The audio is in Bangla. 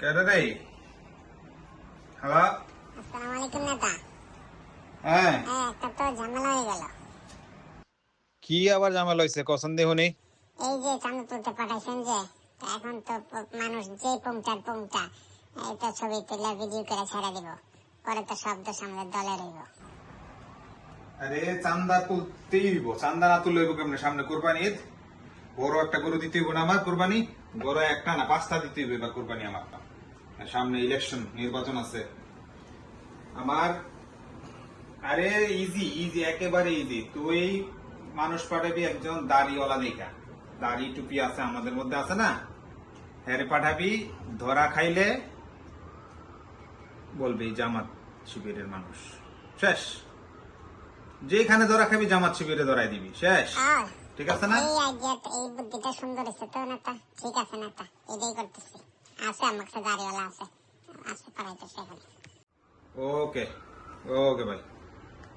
কেটে রে হ্যালো? আসসালামু আলাইকুম নেতা। হ্যাঁ। হ্যাঁ একটা তো ঝামেলা হয়ে গেল। কি আবার ঝামেলা হয়েছে কসন দেহুনি এই যে চাঁদা তুলতে পাঠাইছেন যে এখন তো মানুষ যে পংটার পংটা এই তো ছবি তুলে ভিডিও করে ছেড়ে দিব। পরে তো শব্দ সামনে দলে রইব। আরে চান্দা তুলতেই হইব। চান্দা না হইব কেমনে? সামনে কোরবানি ঈদ। বড় একটা গরু দিতে হইব না আমার কোরবানি। বড় একটা না পাঁচটা দিতে হইব এবার কোরবানি আমার। সামনে ইলেকশন নির্বাচন আছে। আমার আরে ইজি ইজি একেবারে ইজি তুই মানুষ পাঠাবি একজন দাড়িওয়ালা দেখা। দাড়ি টুপি আছে আমাদের মধ্যে আছে না? হ্যারে পাঠাবি ধরা খাইলে বলবি জামাত শিবিরের মানুষ। শেষ। যেখানে ধরা খাবি জামাত শিবিরে ধরাই দিবি। শেষ। ঠিক আছে না? এই বুদ্ধিটা সুন্দর হয়েছে তো নেতা। ঠিক আছে নেতা। এটাই করতেছি। আছে আমার কাছে গাড়িওয়ালা আছে আছে পাঠাইতেছে এখন ওকে ওকে ভাই